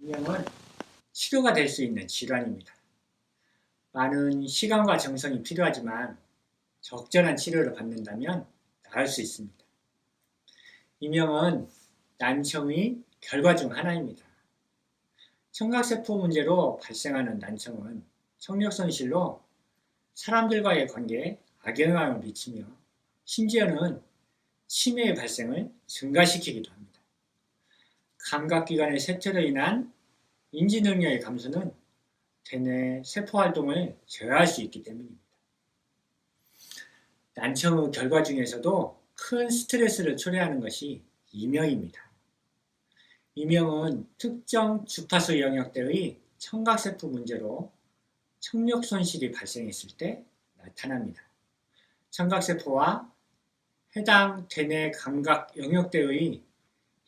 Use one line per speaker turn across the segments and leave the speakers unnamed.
이명은 치료가 될 수 있는 질환입니다. 많은 시간과 정성이 필요하지만 적절한 치료를 받는다면 나을 수 있습니다. 이명은 난청의 결과 중 하나입니다. 청각세포 문제로 발생하는 난청은 청력손실로 사람들과의 관계에 악영향을 미치며 심지어는 치매의 발생을 증가시키기도 합니다. 감각기관의 쇠퇴로 인한 인지 능력의 감소는 대뇌 세포 활동을 제어할 수 있기 때문입니다. 난청의 결과 중에서도 큰 스트레스를 초래하는 것이 이명입니다. 이명은 특정 주파수 영역대의 청각세포 문제로 청력 손실이 발생했을 때 나타납니다. 청각세포와 해당 대뇌 감각 영역대의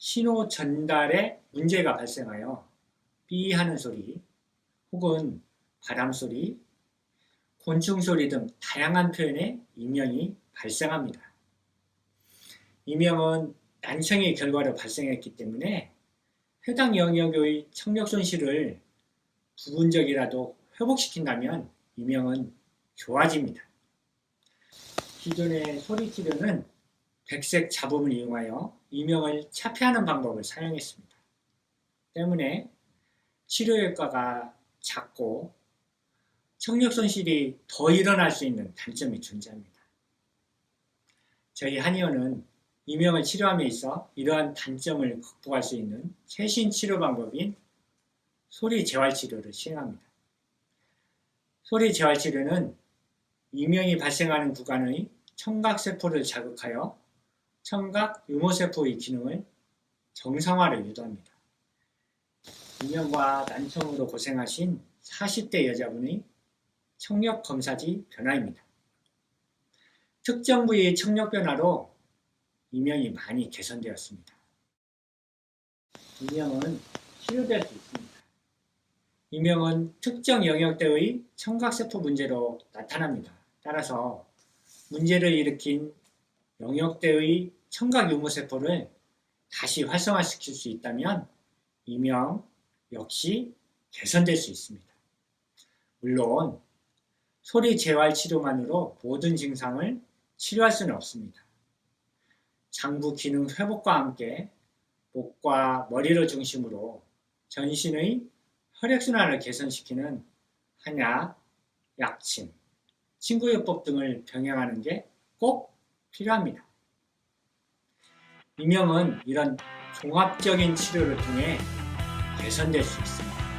신호 전달에 문제가 발생하여 삐 하는 소리 혹은 바람 소리, 곤충 소리 등 다양한 표현의 이명이 발생합니다. 이명은 난청의 결과로 발생했기 때문에 해당 영역의 청력 손실을 부분적이라도 회복시킨다면 이명은 좋아집니다. 기존의 소리 치료는 백색 잡음을 이용하여 이명을 차폐하는 방법을 사용했습니다. 때문에 치료 효과가 작고 청력 손실이 더 일어날 수 있는 단점이 존재합니다. 저희 한의원은 이명을 치료함에 있어 이러한 단점을 극복할 수 있는 최신 치료 방법인 소리 재활 치료를 시행합니다. 소리 재활 치료는 이명이 발생하는 구간의 청각세포를 자극하여 청각 유모세포의 기능을 정상화를 유도합니다. 이명과 난청으로 고생하신 40대 여자분의 청력 검사지 변화입니다. 특정 부위의 청력 변화로 이명이 많이 개선되었습니다. 이명은 치료될 수 있습니다. 이명은 특정 영역대의 청각세포 문제로 나타납니다. 따라서 문제를 일으킨 영역대의 청각 유무세포를 다시 활성화시킬 수 있다면 이명 역시 개선될 수 있습니다. 물론 소리 재활 치료만으로 모든 증상을 치료할 수는 없습니다. 장부 기능 회복과 함께 목과 머리를 중심으로 전신의 혈액순환을 개선시키는 한약, 약침, 친구요법 등을 병행하는 게 꼭 필요합니다. 이명은 이런 종합적인 치료를 통해 개선될 수 있습니다.